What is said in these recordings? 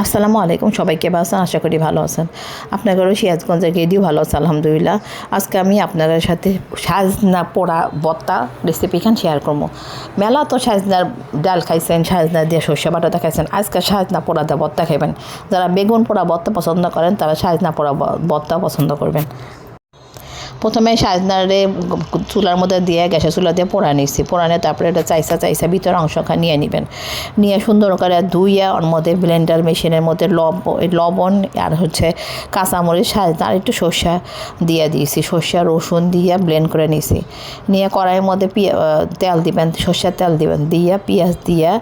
আসসালামু আলাইকুম সবাইকে আছেন? আশা করি ভালো আছেন। আপনাদেরও সিরাজগঞ্জের গেদিও ভালো আছে, আলহামদুলিল্লাহ। আজকে আমি আপনাদের সাথে সাজনা পোড়া বত্তা রেসিপিখান শেয়ার করব। মেলা তো সাজনার ডাল খাইছেন, সাজনা দিয়ে শস্য বাটাটা খাইছেন। আজকে সাজনা পোড়া দিয়ে বত্তা খাইবেন। যারা বেগুন পোড়া বত্তা পছন্দ করেন, তারা সাজনা পোড়া বত্তা পছন্দ করবেন। প্রথমে সাজনারে চুলার মধ্যে দিয়ে, গ্যাসের চুলা দিয়ে পোড়া নিচ্ছি পোড়ানে তারপরে এটা চাইসা চাইসা ভিতরে অংশটা নিয়ে নেবেন। নিয়ে সুন্দর করে ধুইয়া ওর মধ্যে ব্লেন্ডার মেশিনের মধ্যে লব, লবণ আর হচ্ছে কাঁচামরিচ সাজনা আর একটু সর্ষা দিয়ে দিয়েছি। সর্ষা, রসুন দিয়ে ব্লেন্ড করে নিয়েছি নিয়ে কড়াইয়ের মধ্যে তেল দিবেন, সর্ষের তেল দিবেন। দিয়া পেঁয়াজ দিয়া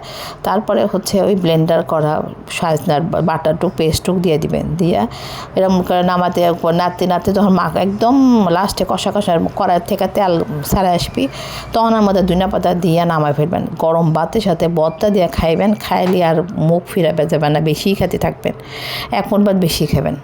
তারপরে হচ্ছে ওই ব্লেন্ডার করা সাজনার বাটারটুক, পেস্টটুক দিয়ে দিবেন। দিয়া এরকম করে নামাতে, নাড়তে নাড়তে তখন মাখ একদম লাস্টে কষা কষা কড়াই থেকে তেল সারা আসবি তখন আমাদের দুনিয়া পাতা দিয়ে নামায় ফেলবেন। গরম ভাতের সাথে বত্তা দিয়ে খাইবেন, খাইলে আর মুখ ফিরাবে যাবে না, বেশি খেতে থাকবেন। এক বাদ বেশি খাবেন।